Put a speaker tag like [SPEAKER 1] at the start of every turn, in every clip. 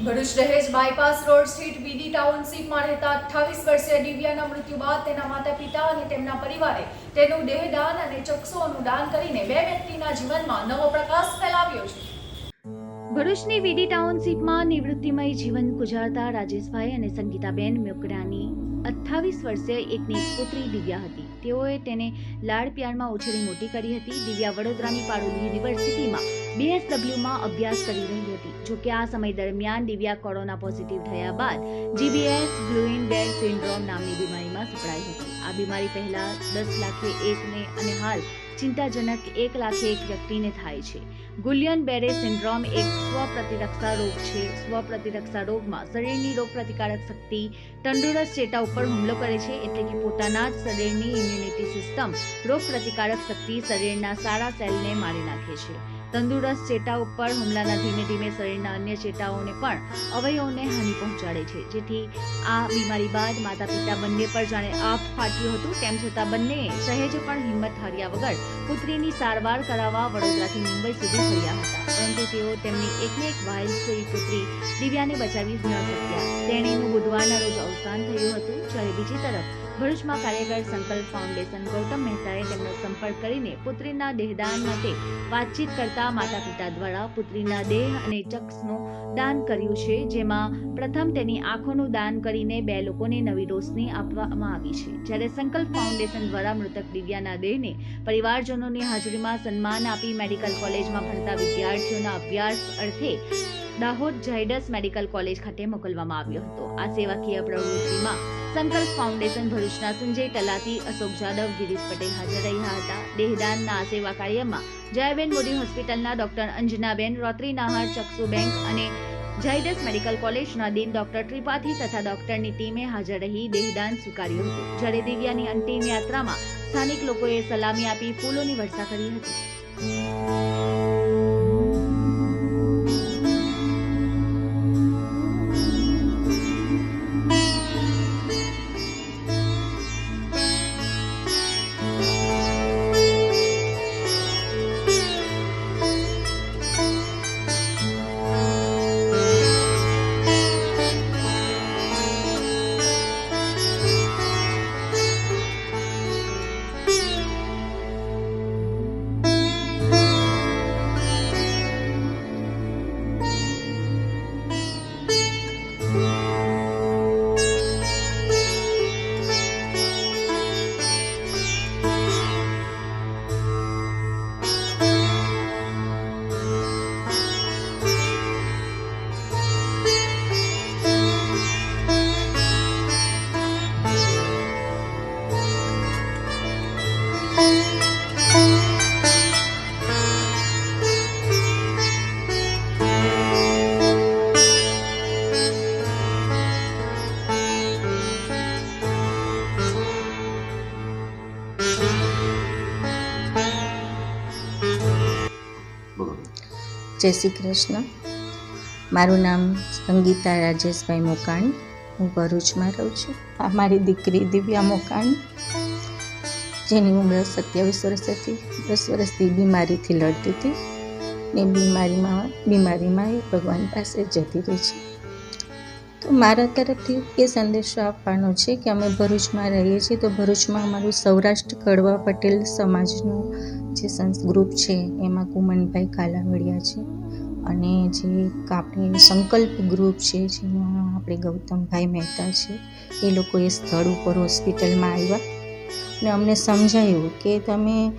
[SPEAKER 1] ભરૂચ દહેજ bypass road સ્થિત બીડી ટાઉનશીપમાં રહેતા અઠ્ઠાવીસ વર્ષીય દિવ્યાના મૃત્યુ બાદ તેના માતા પિતા અને તેમના પરિવારે તેનું દેહદાન અને ચક્ષુઓનું દાન કરીને બે વ્યક્તિના જીવનમાં નવો પ્રકાશ ભરૂચની વીડી ટાઉનશીપમાં નિવૃત્તિમય જીવન ગુજારતા રાજેશભાઈ અને સંગીતાબેન મ્યોકડાની અઠ્ઠાવીસ વર્ષે એકની એક પુત્રી દિવ્યા હતી. તેઓએ તેને લાડ પ્યારમાં ઉછેરી મોટી કરી હતી. દિવ્યા વડોદરાની પારુલ યુનિવર્સિટીમાં બીએસડબલ્યુમાં અભ્યાસ કરી રહી હતી. જો કે આ સમય દરમિયાન દિવ્યા કોરોના પોઝિટિવ થયા બાદ જીબીએસ ગ્લુઇન બેગ સિન્ડ્રોમ નામની બીમારીમાં સપડાઈ હતી. આ બીમારી પહેલા દસ લાખે એકને અને હાલ ચિંતાજનક એક લાખે એક વ્યક્તિને થાય છે. ગુલિયન બેરે સિન્ડ્રોમ એક સ્વપ્રતિરક્ષા રોગ છે. સ્વપ્રતિરક્ષા રોગમાં શરીરની રોગ પ્રતિકારક શક્તિ તંદુરસ્ત ચેતા ઉપર હુમલો કરે છે એટલે કે પોતાના જ શરીરની ઇમ્યુનિટી સિસ્ટમ રોગ પ્રતિકારક શક્તિ શરીરના સારા સેલને મારી નાખે છે. તંદુરસ્ત ચેટા ઉપર હુમલાના ધીમે ધીમે શરીરના અન્ય ચેટાઓને પણ અવયવોને હાનિ પહોંચાડે છે. જેથી આ બીમારી બાદ માતા પિતા બંને પર જાણે આપ ફાટ્યું હતું, તેમ છતાં બંને સહેજ પણ હિંમત હાર્યા વગર પુત્રીની સારવાર કરાવવા વડોદરાથી મુંબઈ સુધી ફર્યા હતા. પરંતુ તેઓ તેમની એકને એક વાયલશ્રી પુત્રી દિવ્યાને બચાવી ન શક્યા તેણીનું બુધવારના રોજ અવસાન થયું હતું, જ્યારે બીજી તરફ ભરૂચમાં કાર્યકર સંકલ્પ ફાઉન્ડેશન ગૌતમ મહેતાએ તેમનો સંપર્ક કરીને પુત્રીના દેહદાન માટે વાતચીત કરતા માતા પિતા દ્વારા પુત્રીના દેહ અને ચક્ષનું દાન કર્યું છે, જેમાં પ્રથમ તેની આંખોનું દાન કરીને બે લોકોને નવી રોશની આપવામાં આવી છે. જ્યારે સંકલ્પ ફાઉન્ડેશન દ્વારા મૃતક દિવ્યાના દેહને પરિવારજનોની હાજરીમાં સન્માન આપી મેડિકલ કોલેજમાં ભણતા વિદ્યાર્થીઓના અભ્યાસ અર્થે દાહોદ ઝાયડસ મેડિકલ કોલેજ ખાતે મોકલવામાં આવ્યો હતો. આ સેવાકીય પ્રવૃત્તિમાં સંકલ્પ ફાઉન્ડેશન ભરૂચના સંજય તલાતી અશોક જાદવ, ગિરીશ પટેલ હાજર રહ્યા હતા. દેહદાનના આ સેવા કાર્યમાં જયાબેન મોદી હોસ્પિટલના ડોક્ટર અંજનાબેન રોત્રી નાહર ચક્ષુ બેંક અને ઝાયડસ મેડિકલ કોલેજના દીન ડોક્ટર ત્રિપાઠી તથા ડોક્ટરની ટીમે હાજર રહી દેહદાન સ્વીકાર્યું હતું. જ્યારે દિવ્યાની અંતિમ યાત્રામાં સ્થાનિક લોકોએ સલામી આપી ફૂલોની વર્ષા કરી હતી.
[SPEAKER 2] જય શ્રી કૃષ્ણ. મારું નામ સંગીતા રાજેશભાઈ મોકાણી. હું ભરૂચમાં રહું છું. આ મારી દીકરી દિવ્યા મોકાણી, જેની ઉંમર સત્યાવીસ વર્ષ હતી. દસ વર્ષથી બીમારીથી લડતી હતી ને બીમારીમાં બીમારીમાં એ ભગવાન પાસે જતી રહી છે. તો મારા તરફથી એ સંદેશો આપવાનો છે કે અમે ભરૂચમાં રહીએ છીએ તો ભરૂચમાં અમારું સૌરાષ્ટ્ર કડવા પટેલ સમાજનું જે સંસ ગ્રુપ છે, એમાં કુમનભાઈ કાલાવડિયા છે. અને જે આપણે સંકલ્પ ગ્રુપ છે, જેમાં આપણે ગૌતમભાઈ મહેતા છે, એ લોકો એ સ્થળ ઉપર હોસ્પિટલમાં આવ્યા. અને અમને સમજાયું કે તમે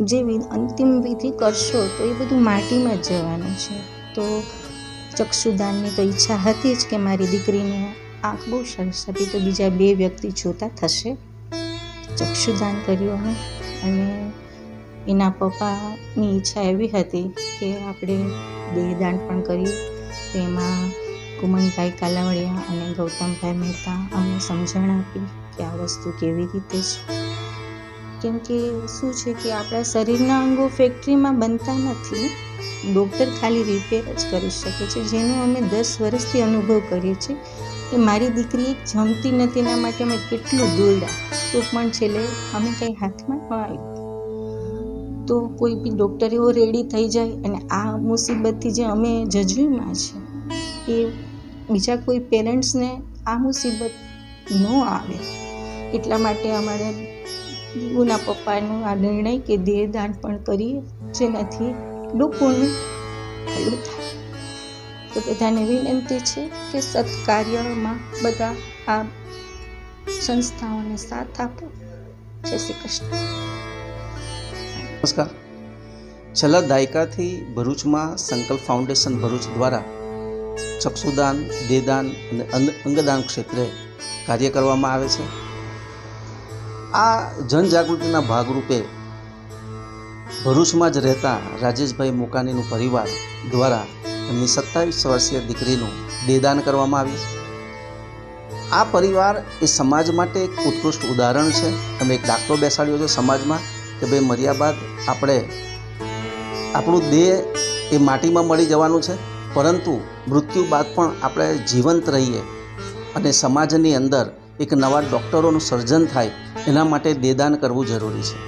[SPEAKER 2] જે અંતિમ વિધિ કરશો, તો એ બધું માટીમાં જ જવાનું છે. તો ચક્ષુદાનની તો ઈચ્છા હતી જ કે મારી દીકરીને આંખ બહુ સરસ હતી, તો બીજા બે વ્યક્તિ જોતા થશે. ચક્ષુદાન કર્યું અમે. અને એના પપ્પાની ઈચ્છા એવી હતી કે આપણે દેહદાન પણ કર્યું. તેમાં કુમનભાઈ કાલાવડિયા અને ગૌતમભાઈ મહેતા અમને સમજણ આપી કે આ વસ્તુ કેવી રીતે છે. કેમ કે શું છે કે આપણા શરીરના અંગો ફેક્ટરીમાં બનતા નથી. ડૉક્ટર ખાલી રિપેર જ કરી શકે છે. જેનો અમે દસ વર્ષથી અનુભવ કરીએ છીએ કે મારી દીકરી જમતી નથી, એના માટે અમે કેટલું દોડ્યા તો પણ છેલ્લે અમે કંઈ હાથમાં ન આવ્યું. તો કોઈ બી ડૉક્ટર એવો રેડી થઈ જાય અને આ મુસીબતથી જે અમે જજવીમાં છે એ બીજા કોઈ પેરેન્ટ્સને આ મુસીબત ન આવે. એટલા માટે અમારે દીવુના પપ્પાનો આ નિર્ણય કે દેહદાન પણ કરીએ, જેનાથી લોકોનું ભલું થાય. તો બધાને વિનંતી છે કે સત્કાર્યમાં બધા આ સંસ્થાઓને સાથ આપો. જય શ્રી કૃષ્ણ.
[SPEAKER 3] નમસ્કાર. છેલ્લા દાયકાથી ભરૂચમાં સંકલ્પ ફાઉન્ડેશન ભરૂચ દ્વારા ચક્ષુદાન દેદાન અને અંગદાન ક્ષેત્રે કાર્ય કરવામાં આવે છે. આ જનજાગૃતિના ભાગરૂપે ભરૂચમાં જ રહેતા રાજેશભાઈ મોકાનીનું પરિવાર દ્વારા એમની સત્તાવીસ વર્ષીય દીકરીનું દેદાન કરવામાં આવ્યું. આ પરિવાર એ સમાજ માટે એક ઉત્કૃષ્ટ ઉદાહરણ છે. તમે એક દાખલો બેસાડ્યો છે સમાજમાં કે ભાઈ મર્યા બાદ આપણે આપણું દેહ એ માટીમાં મળી જવાનું છે. પરંતુ મૃત્યુ બાદ પણ આપણે જીવંત રહીએ અને સમાજની અંદર એક નવા ડૉક્ટરોનું સર્જન થાય એના માટે દેદાન કરવું જરૂરી છે.